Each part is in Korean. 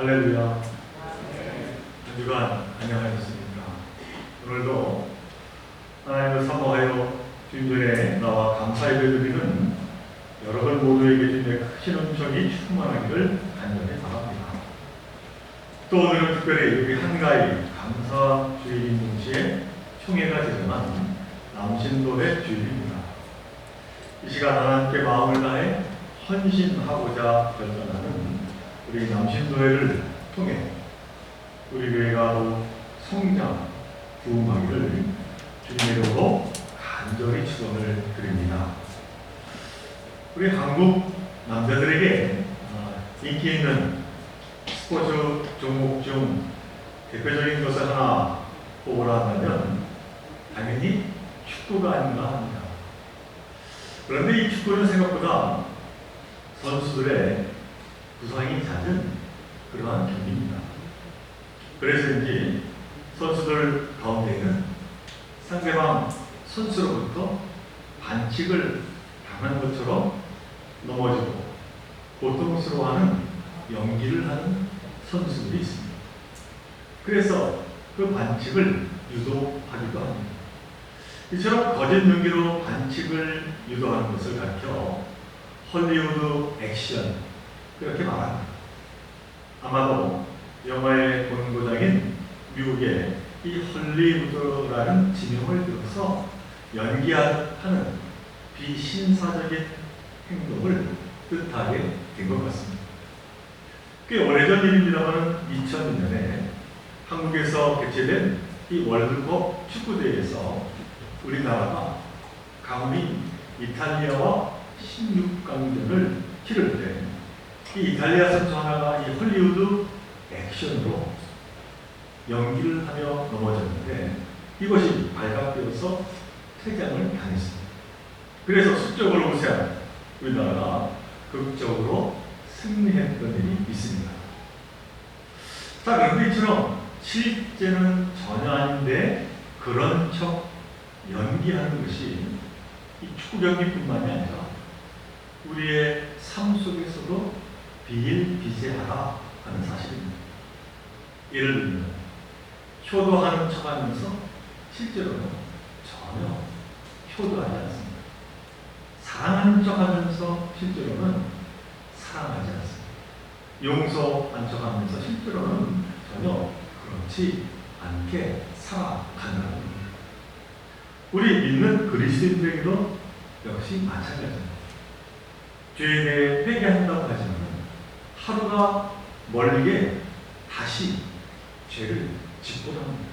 할렐루야. 한 주간 안녕하셨습니까? 오늘도 하나님을 사모하여 주님들에 나와 감사 예배드리는 여러분 모두에게 주님의 크신 은총이 충만하기를 간절히 바랍니다. 또 오늘은 특별히 여기 한가위 감사 주일인 동시에 총회가 제정한 남신도의 주일입니다. 이 시간 하나님께 마음을 다해 헌신하고자 결단하는 우리 남신도회를 통해 우리 교회가 더 성장, 부흥하기를 주님의 이름으로 간절히 축원을 드립니다. 우리 한국 남자들에게 어, 인기 있는 스포츠 종목 중 대표적인 것을 하나 뽑으라 한다면 당연히 축구가 아닌가 합니다. 그런데 이 축구는 생각보다 선수들의 부상이 잦은 그러한 경기입니다. 그래서인지 선수들 가운데는 상대방 선수로부터 반칙을 당한 것처럼 넘어지고 고통스러워하는 연기를 하는 선수들이 있습니다. 그래서 그 반칙을 유도하기도 합니다. 이처럼 거짓 연기로 반칙을 유도하는 것을 가르쳐 헐리우드 액션 그렇게 말합니다. 아마도 영화의 본고장인 미국의 이 헐리우드라는 지명을 들어서 연기하는 비신사적인 행동을 뜻하게 된 것 같습니다. 꽤 오래전 일입니다만 2000년에 한국에서 개최된 이 월드컵 축구대회에서 우리나라가 강민 이탈리아와 16강전을 치를 때 이 이탈리아 선수 하나가 이 헐리우드 액션으로 연기를 하며 넘어졌는데 이것이 발각되어서 퇴장을 당했습니다. 그래서 수적으로 우세한 우리나라가 극적으로 승리했던 일이 있습니다. 자, 그런데 이처럼 실제는 전혀 아닌데 그런 척 연기하는 것이 이 축구 경기뿐만이 아니라 우리의 삶 속에서도 비일 비재하다 하는 사실입니다. 예를 들면 효도하는 척하면서 실제로는 전혀 효도하지 않습니다. 사랑하는 척하면서 실제로는 사랑하지 않습니다. 용서한 척하면서 실제로는 전혀 그렇지 않게 살아간다는 겁니다. 우리 믿는 그리스도인들에게도 역시 마찬가지입니다. 죄에 대해 회개한다고 하지만 하루가 멀게 다시 죄를 짓고 합니다.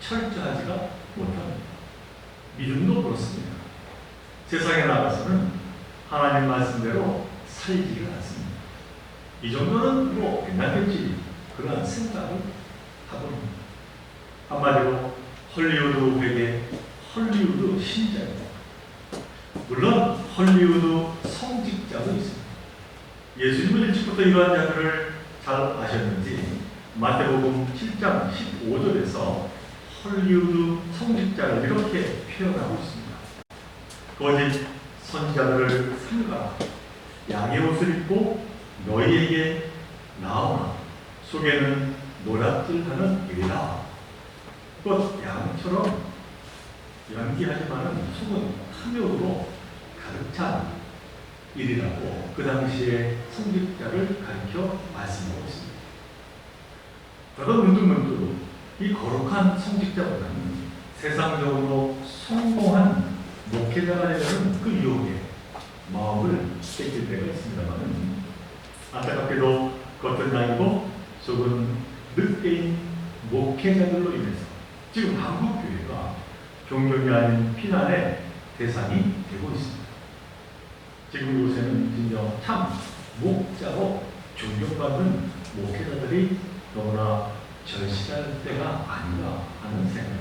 철저하지가 못합니다. 믿음도 그렇습니다. 세상에 나가서는 하나님 말씀대로 살지를 않습니다. 이 정도는 뭐 괜찮겠지 그러한 생각을 하고는 한마디로 헐리우드 회계 헐리우드 신자입니다. 물론 헐리우드 성직자도 있습니다. 예수님은 일찍부터 이러한 자들을 잘 아셨는지 마태복음 7장 15절에서 헐리우드 성직자를 이렇게 표현하고 있습니다. 거짓 선지자들을 삼가라. 양의 옷을 입고 너희에게 나오나 속에는 노략질하는 일이라. 곧 양처럼 연기하지만은 속은 탐욕으로 가득 찬 일이라고 그 당시에 성직자를 가르쳐 말씀하고 있습니다. 저도 문득문득 이 거룩한 성직자보다는 세상적으로 성공한 목회자가 되려는 그 유혹에 마음을 뺏길 때가 있습니다만 안타깝게도 겉은 양이고 속은 늑대인 목회자들로 인해서 지금 한국 교회가 종교이 아닌 피난의 대상이 되고 있습니다. 지금 요새는 진정 참 목자로 존경받는 목회자들이 너무나 절실할 때가 아닌가 하는 생각을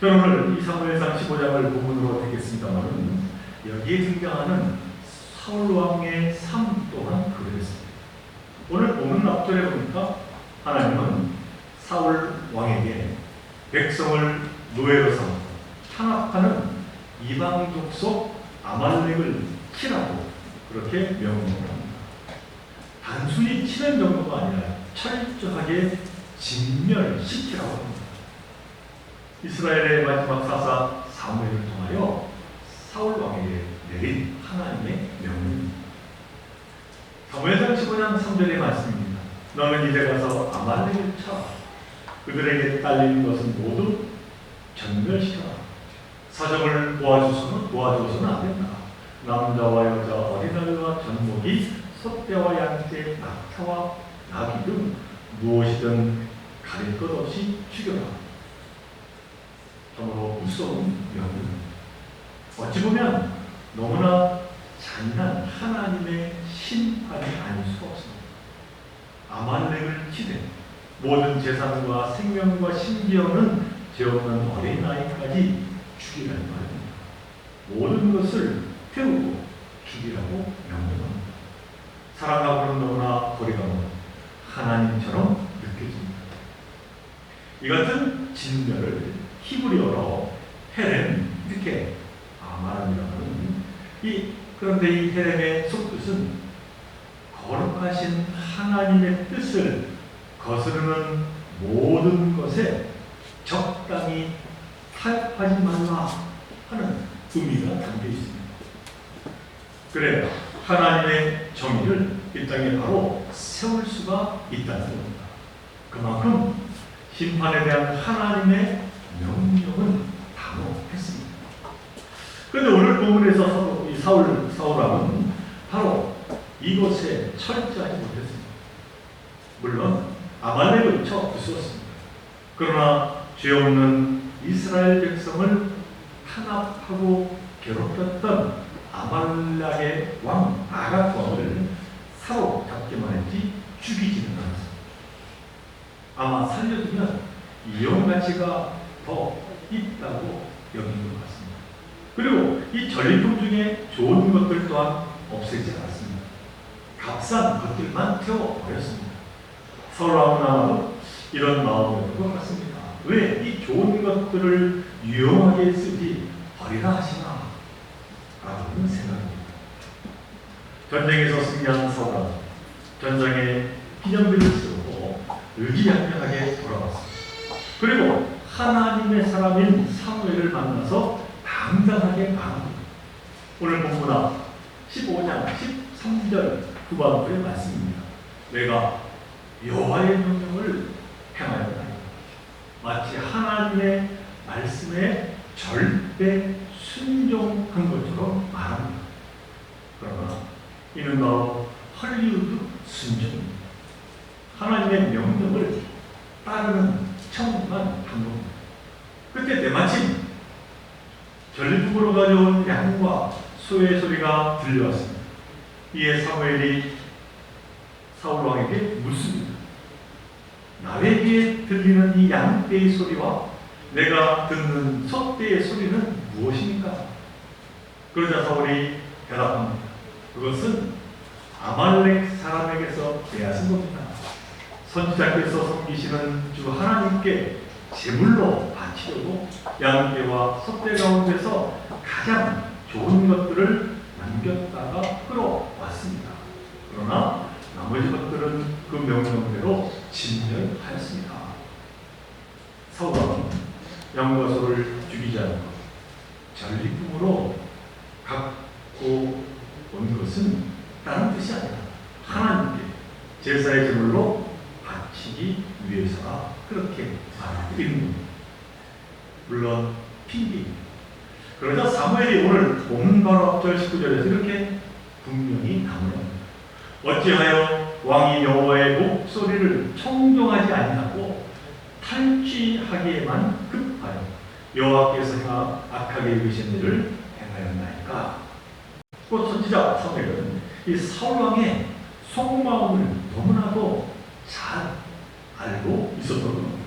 듭니다. 오늘 이 사무엘상 15장을 본문으로 듣겠습니다만 여기에 등장하는 사울왕의 삶 또한 그랬습니다. 오늘 본문 앞절에 보니까 하나님은 사울 왕에게 백성을 노예로 삼고 탄압하는 이방 족 속 아말렉을 치라고 그렇게 명령을 합니다. 단순히 치는 정도가 아니라 철저하게 진멸시키라고 합니다. 이스라엘의 마지막 사사 사무엘을 통하여 사울 왕에게 내린 하나님의 명령입니다. 사무엘상 15장 3절의 말씀입니다. 너는 이제 가서 아말렉을 쳐 그들에게 딸린 것은 모두 전멸시켜라. 사정을 도와주서는 도와주어서는 안 된다. 남자와 여자, 어린아이와 전목이 소떼와 양떼, 낙타와 나귀 등 무엇이든 가릴 것 없이 죽여라. 정말로 무서운 명령. 어찌 보면 너무나 잔인한 하나님의 심판이 아닐 수 없습니다. 아말렉을 치되 모든 재산과 생명과 심지어는 죄 없는 어린아이까지 죽이라는 말입니다. 모든 것을 태우고 죽이라고 명령합니다. 사랑하고는 너무나 거리가 먼 하나님처럼 느껴집니다. 이 같은 진멸을 히브리어로 헤렘 이렇게 말합니다만 이 그런데 이 헤렘의 속뜻은 거룩하신 하나님의 뜻을 거스르는 모든 것에 적당히 타협하지 말라 하는 의미가 담겨 있습니다. 그래야 하나님의 정의를 이 땅에 바로 세울 수가 있다는 겁니다. 그만큼 심판에 대한 하나님의 명령은 단호했습니다. 그런데 오늘 본문에서 사울 사울왕은 바로 이것에 철저하지 못했습니다. 물론 아말렉을 쳐 부수었습니다. 그러나 죄 없는 이스라엘 백성을 탄압하고 괴롭혔던 아말렉의 왕 아각 왕을 사로잡기만 했지 죽이지는 않았습니다. 아마 살려두면 이용 가치가 더 있다고 여긴 것 같습니다. 그리고 이 전리품 중에 좋은 것들 또한 없애지 않았습니다. 값싼 것들만 태워버렸습니다. 서울왕은 아마도 이런 마음이었던 것 같습니다. 왜 이 좋은 것들을 유용하게 쓰지 버리라 하시나? 라는 생각입니다. 전쟁에서 승리한 서울왕, 전장에 기념비를 세우고 의기양양하게 돌아왔습니다. 그리고 하나님의 사람인 사무엘을 만나서 당당하게 말합니다. 오늘 본문아 15장 13절 후반부의 말씀입니다. 내가 여호와의 명령을 행하였다. 마치 하나님의 말씀에 절대 순종한 것처럼 말합니다. 그러나 이는 바로 헐리우드 순종입니다. 하나님의 명령을 따르는 청만 방법입니다. 그때 때마침 전리품으로 가져온 양과 소의 소리가 들려왔습니다. 이에 사무엘이 사울 왕에게 묻습니다. 나에게 들리는 이 양떼의 소리와 내가 듣는 소떼의 소리는 무엇입니까? 그러자 사울이 대답합니다. 그것은 아말렉 사람에게서 빼앗은 겁니다. 선지자께서 섬기시는 주 하나님께 제물로 바치려고 양떼와 소떼 가운데서 가장 좋은 것들을 남겼다가 끌어왔습니다. 그러나 나머지 것들은 그 명령대로 진멸하였습니다. 사울은 양과 소를 죽이지 않고 전리품으로 갖고 온 것은 다른 뜻이 아니라 하나님께 제사의 제물로 바치기 위해서라 그렇게 있는 겁니다. 물론 핑계입니다. 그러자 사무엘이 오늘 본문 바로 앞절 19절에서 이렇게 분명히 나옵니다. 어찌하여 왕이 여호와의 목소리를 청종하지 아니하고 탈취하기에만 급하여 여호와께서 행하 악하게 여기신 일을 행하였나이까. 또 선지자 사무엘은 이 사울 왕의 속마음을 너무나도 잘 알고 있었던 겁니다.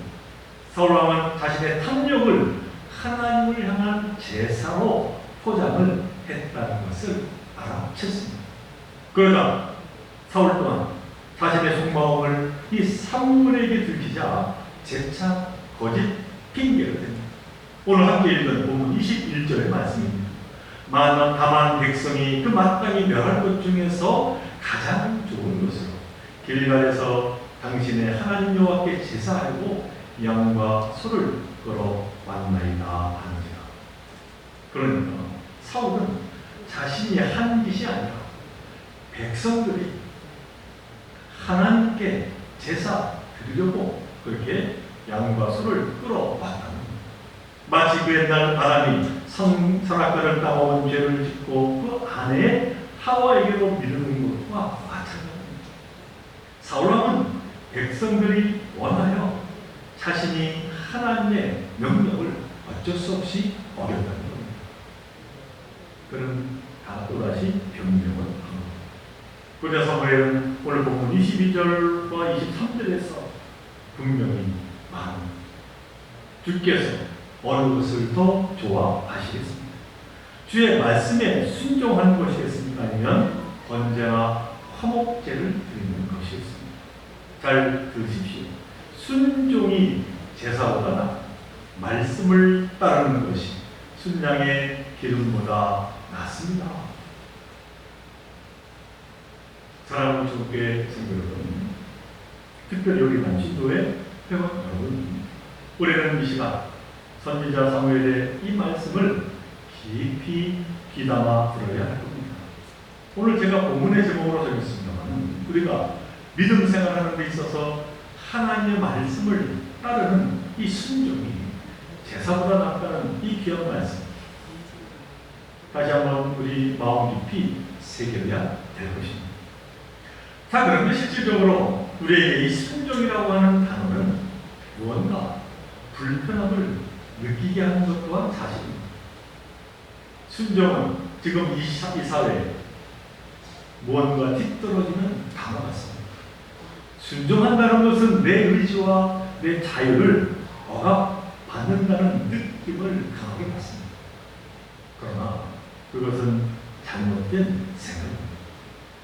사울 왕은 자신의 탐욕을 하나님을 향한 제사로 포장을 했다는 것을 알아챘습니다. 그러나 사울 또한 자신의 속마음을 이 사무엘에게 들키자 재차 거짓 핑계를 댑니다. 오늘 함께 읽은 본문 21절의 말씀입니다. 만한 다만 백성이 그 마땅히 멸할 것 중에서 가장 좋은 것으로 길갈에서 당신의 하나님 여호와께 제사하고 양과 소를 끌어왔나이다 하는지라. 그러니까 사울은 자신이 한 짓이 아니라 백성들이 하나님께 제사 드리려고 그렇게 양과 소를 끌어왔다는. 마치 그 옛날 아람이 선, 선악과를 따먹은 죄를 짓고 그 아내 하와에게로 미루는 것과 마찬가지입니다. 사울왕은 백성들이 원하여 자신이 하나님의 명령을 어쩔 수 없이 어겼다는 겁니다. 그는 다 또다시 변명을 한 겁니다. 그자 사무엘은 오늘 본문 22절과 23절에서 분명히 말합니다. 주께서 어느 것을 더 좋아하시겠습니까? 주의 말씀에 순종하는 것이겠습니까? 아니면 번제나 화목제를 드리는 것이겠습니까? 잘 들으십시오. 순종이 제사보다 나 말씀을 따르는 것이 순양의 기름보다 낫습니다. 사랑하는 주께 성도 여러분, 특별히 우리 남신도의 회원 여러분, 우리는 이 시간 선지자 사무엘의 이 말씀을 깊이 귀담아 들어야 할 겁니다. 오늘 제가 본문의 제목으로 정했습니다만 우리가 믿음 생활하는 데 있어서 하나님의 말씀을 따르는 이 순종이 제사보다 낫다는 이 귀한 말씀 다시 한번 우리 마음 깊이 새겨야 될 것입니다. 자 그런데 실질적으로 우리에게 이 순종이라고 하는 단어는 무언가 불편함을 느끼게 하는 것 또한 사실입니다. 순종은 지금 이, 사회에 무언가 뒤떨어지는 단어 같습니다. 순종한다는 것은 내 의지와 내 자유를 억압받는다는 느낌을 강하게 받습니다. 그러나 그것은 잘못된 생각입니다.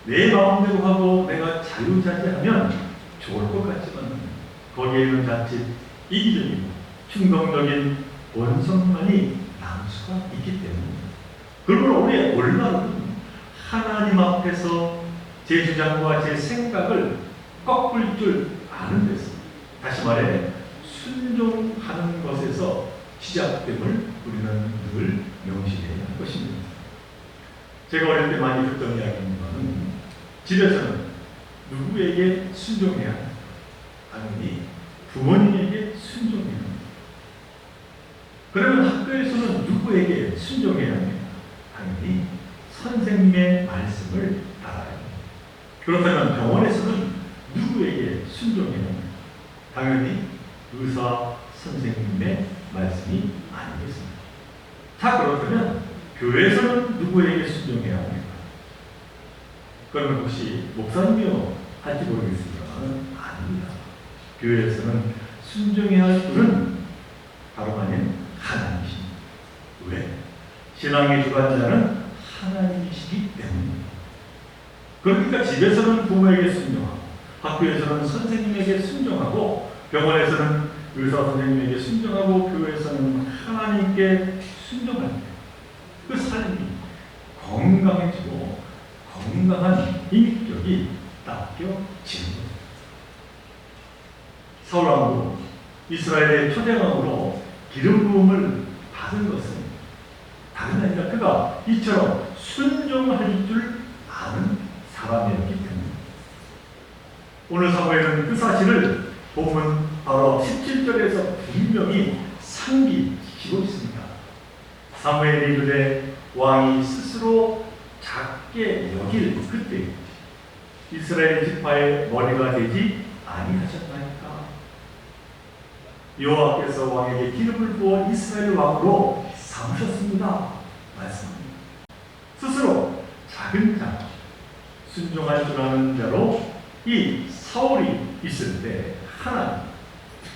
내 마음대로 하고 내가 자유자재하면 좋을 것 같지만 거기에는 자칫 이기적이고 충동적인 원성만이 남을 수가 있기 때문입니다. 그러므로 우리의 올바른 하나님 앞에서 제 주장과 제 생각을 꺾을 줄 아는 데서 다시 말해 순종하는 것에서 시작됨을 우리는 늘 명심해야 할 것입니다. 제가 어릴 때 많이 듣던 이야기입니다만 집에서는 누구에게 순종해야? 당연히 부모님에게 순종해야 합니다. 그러면 학교에서는 누구에게 순종해야? 당연히 선생님의 말씀을 따라야 합니다. 그렇다면 병원에서는 누구에게 순종해야 합니까? 당연히 의사 선생님의 말씀이 아니겠습니다. 자 그렇다면 교회에서는 누구에게 순종해야 합니까? 그러면 혹시 목사님이요 할지 모르겠습니다만 아닙니다. 교회에서는 순종해야 할 분은 바로 아닌 하나님이십니다. 왜? 신앙의 주관자는 하나님이시기 때문입니다. 그러니까 집에서는 부모에게 순종하고 학교에서는 선생님에게 순종하고 병원에서는 의사 선생님에게 순종하고 교회에서는 하나님께 순종할 때그 삶이 건강해지고 건강한 인격이 닦여지는 거죠. 사울왕도 이스라엘의 초대왕으로 기름 부음을 받은 것은 다른 아니라 그가 이처럼 순종할 줄 아는 사람이었기 때문입니다. 오늘 사무엘은 그 사실을 보면 바로 17절에서 분명히 상기시키고 있습니다. 사무엘이 이르되 왕이 스스로 작게 여길 그때 이스라엘 지파의 머리가 되지 아니하셨나이까 여호와께서 왕에게 기름을 부어 이스라엘 왕으로 삼으셨습니다. 말씀합니다. 스스로 작은 자, 순종할 줄 아는 자로 이 사울이 있을 때 하나님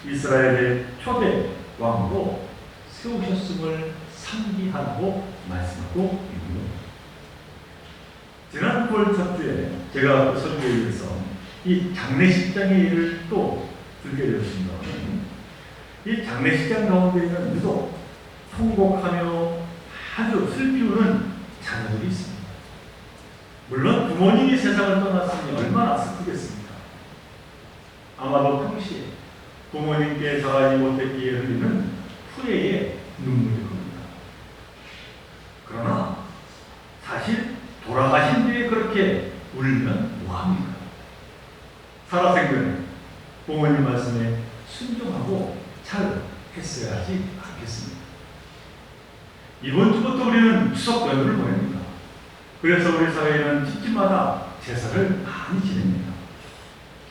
이스라엘의 초대 왕으로 세우셨음을 상기하고 말씀하고 있는. 지난 9월 첫 주에 제가 그 설교에 의해서 이 장례식장의 일을 또 들게 되었습니다. 이 장례식장 가운데 있는 유독 통곡하며 아주 슬피우는 자녀들이 있습니다. 물론 부모님이 세상을 떠났으니 얼마나 슬프겠습니까? 아마도 평시에 부모님께 잘하지 못했기에 흘리는 후회의 눈물일 겁니다. 그러나 사실 돌아가신 뒤에 그렇게 울면 뭐합니까? 살아생전에 부모님 말씀에 순종하고 잘 했어야 하지 않겠습니까? 이번 주부터 우리는 추석 연휴를 보냅니다. 그래서 우리 사회는 집집마다 제사를 많이 지냅니다.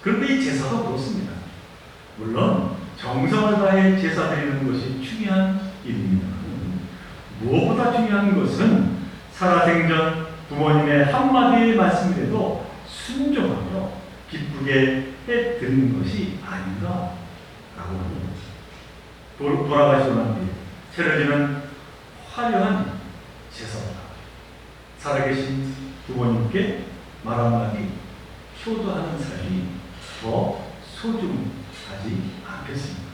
그런데 이 제사도 그렇습니다. 물론 정성을 다해 제사 드리는 것이 중요한 일입니다. 무엇보다 중요한 것은 살아생전 부모님의 한마디의 말씀이라도 순종하며 기쁘게 해 드리는 것이 아닌가라고 합니다. 돌- 돌아가시고 난 뒤에 차려지는 화려한 제사입니다. 살아계신 부모님께 말 한마디 효도하는 삶이 더 소중하지 않겠습니까?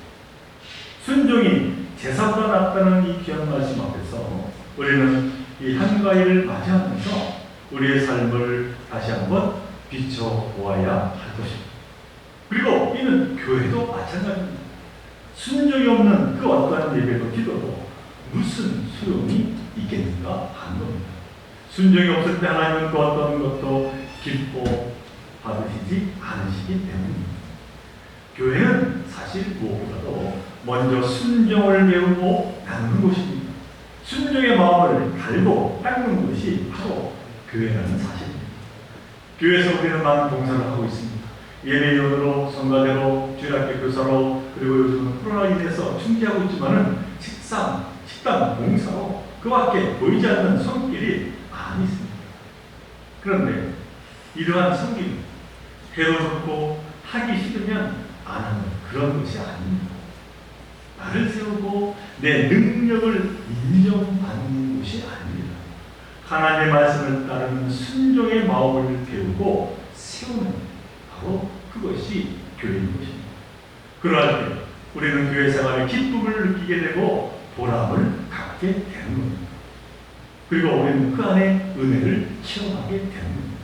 순종이 제사보다 낫다는 이 귀한 말씀 앞에서 우리는 이 한가위를 맞이하면서 우리의 삶을 다시 한번 비춰보아야 할 것입니다. 그리고 이는 교회도 마찬가지입니다. 순종이 없는 그 어떠한 예배도 기도도 무슨 소용이 있겠는가 하는 겁니다. 순종이 없을 때 하나님은 그 어떤 것도 기뻐 받으시지 않으시기 때문입니다. 교회는 사실 무엇보다도 먼저 순종을 배우고 나누는 곳입니다. 순종의 마음을 달고 닦는 것이 바로 교회라는 사실입니다. 교회에서 우리는 많은 봉사를 하고 있습니다. 예배위원으로, 성가대로, 주일학교 교사로, 그리고 요즘은 코로나로 인해서 중지하고 있지만은 식상, 식당 봉사로 그 밖에 보이지 않는 손길이 많이 있습니다. 그런데 이러한 손길, 좋고 하기 싫으면 안 하는 그런 것이 아닙니다. 나를 세우고 내 능력을 인정받는 것이 아닙니다. 하나님의 말씀을 따르는 순종의 마음을 배우고 세우는 바로 그것이 교회인 것입니다. 그러할 때 우리는 교회 생활의 기쁨을 느끼게 되고 보람을 갖게 되는 겁니다. 그리고 우리는 그 안에 은혜를 체험하게 되는 겁니다.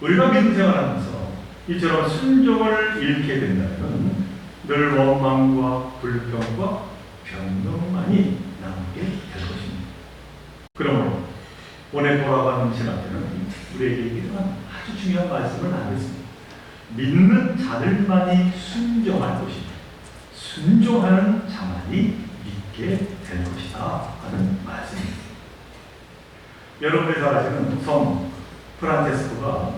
우리가 믿음 생활하면서 이처럼 순종을 잃게 된다면 늘 원망과 불평과 변명만이 남게 될 것입니다. 그러므로 오늘 돌아가는 신학 때는 우리에게 이러한 아주 중요한 말씀을 나누겠습니다. 믿는 자들만이 순종할 것이다. 순종하는 자만이 믿게 될 것이다 하는 말씀입니다. 여러분이 잘 아시는 성 프란체스코가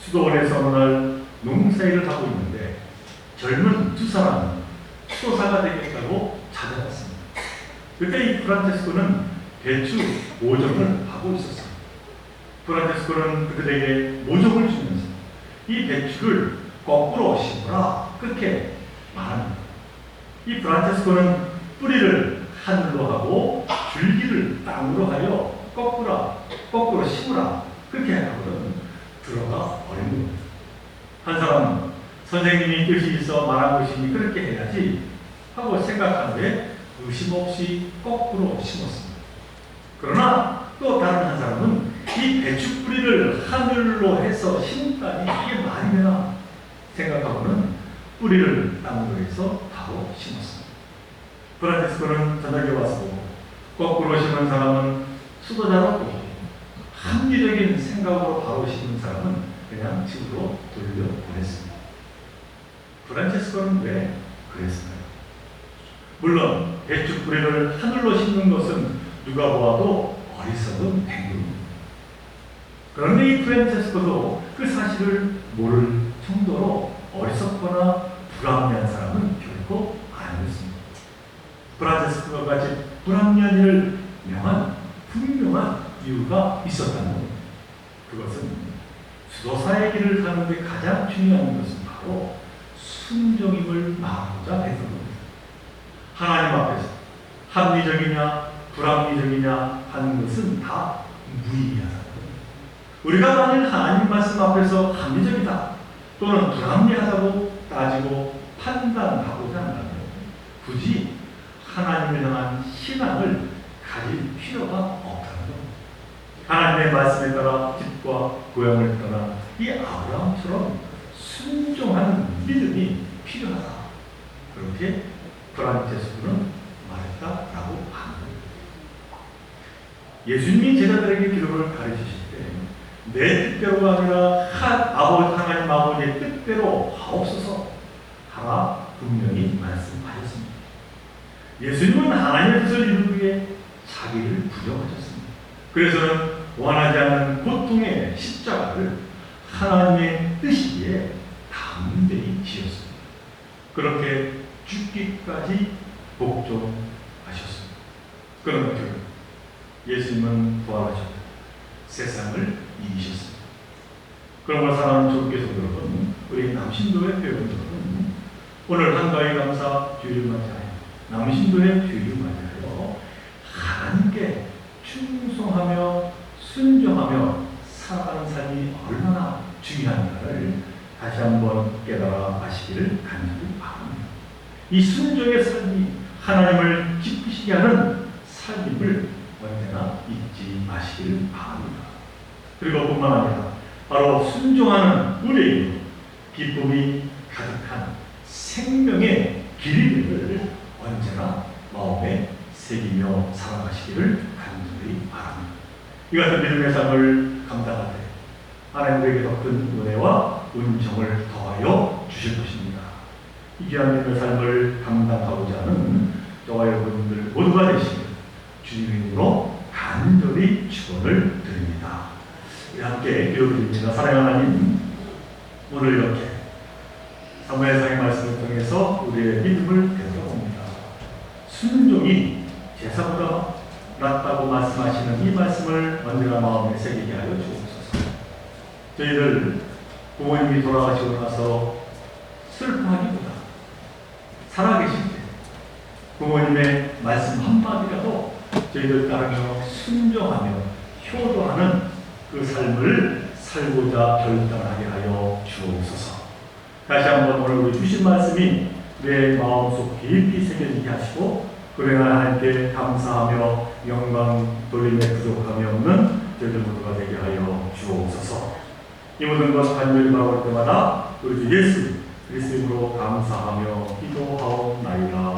수도원에서 어느 날 농사일을 하고 있는데 젊은 두 사람은 수도사가 되겠다고 찾아갔습니다. 그때 이 프란체스코는 배추 모종을 하고 있었습니다. 프란체스코는 그들에게 모종을 주면서 이 배추를 거꾸로 심으라 그렇게 말합니다. 이 프란체스코는 뿌리를 하늘로 하고 줄기를 땅으로 하여 거꾸라 거꾸로 심으라 그렇게 하거든 들어가 버린 겁니다. 한 사람은 선생님이 뜻이 있어 말한 것이니 그렇게 해야지 하고 생각하는데 의심 없이 거꾸로 심었습니다. 그러나 또 다른 한 사람은 이 배추 뿌리를 하늘로 해서 심다니 이게 말이 되나 생각하고는 뿌리를 땅으로 해서 바로 심었습니다. 프란체스코는 저녁에 와서 거꾸로 심은 사람은 수도자라고 합리적인 생각으로 바로 심은 사람은 그냥 집으로 돌려보냈습니다. 프란체스코는 왜 그랬을까요? 물론 배추 뿌리를 하늘로 심는 것은 누가 보아도 어리석은 행동입니다. 그런데 이 프란체스코도 그 사실을 모를 정도로 어리석거나 불합리한 사람은 결코 아니었습니다. 프란체스코가 같이 불합리한 명한 분명한 이유가 있었다는 겁니다. 그것은 수도사의 길을 가는데 가장 중요한 것은 바로 순종임을 말하고자 했던 겁니다. 하나님 앞에서 합리적이냐 불합리적이냐 하는 것은 다 무의미하다. 우리가 만일 하나님 말씀 앞에서 합리적이다 또는 불합리하다고 따지고 판단하고자 한다면 굳이 하나님을 향한 신앙을 가질 필요가 없다는 겁니다. 하나님의 말씀에 따라 집과 고향을 떠나 이 아브라함처럼 순종하는 믿음이 필요하다. 그렇게 프란체스코는 말했다라고 하는 거예요. 예수님이 제자들에게 기도를 가르치실 때 내 뜻대로가 아니라 한 아버지 하나님 아버지의 뜻대로 하옵소서 하나 분명히 말씀하셨습니다. 예수님은 하나님의 뜻을 이루기 위해 자기를 부정하셨습니다. 그래서는 원하지 않는 고통의 십자가를 하나님의 뜻이기에 담대히 지었습니다. 그렇게 죽기까지 복종하셨습니다. 그런 결국 예수님은 부활하셨다. 세상을 이기셨습니다. 걸 사랑하는 조국께서 여러분, 우리 남신도의 회원들은 오늘 한가위 감사 주일을 맞이하여 남신도의 주일을 맞이하여 하나님께 충성하며 순종하며 살아가는 삶이 얼마나 중요한가를 다시 한번 깨달아 가시기를 간절히 바랍니다. 이 순종의 삶이 하나님을 기쁘시게 하는 삶임을 언제나 잊지 마시기를 바랍니다. 그리고 뿐만 아니라 바로 순종하는 우리에게 기쁨이 가득한 생명의 길이를 언제나 마음에 새기며 살아가시기를 간절히 바랍니다. 이 같은 믿음의 삶을 감당할 때 하나님에게 더큰 은혜와 은총을 더하여 주실 것입니다. 이 귀한 믿음의 삶을 감당하고자 하는 저와 여러분들 모두가 되시길 주님의 이름으로 간절히 축원을 드립니다. 함께 기도드립니다. 사랑하는 하나님, 오늘 이렇게 사무엘상의 말씀을 통해서 우리의 믿음을 되돌아옵니다. 순종이 제사보다 낫다고 말씀하시는 이 말씀을 언제나 마음에 새기게 하여 주옵소서. 저희들 부모님이 돌아가시고 나서 슬퍼하기보다 살아계실 때 부모님의 말씀 한마디라도 저희들 따르며 순종하며 효도하는 그 삶을 살고자 결단하게 하여 주옵소서. 다시 한번 오늘 우리 주신 말씀이 내 마음속 깊이 새겨지게 하시고 그래 하나님께 감사하며 영광 돌림에 부족함이 없는 저희들 모두가 되게 하여 주옵소서. 이 모든 것 간절히 바라볼 때마다 우리 주 예수 그리스도로 감사하며 기도하옵나이다.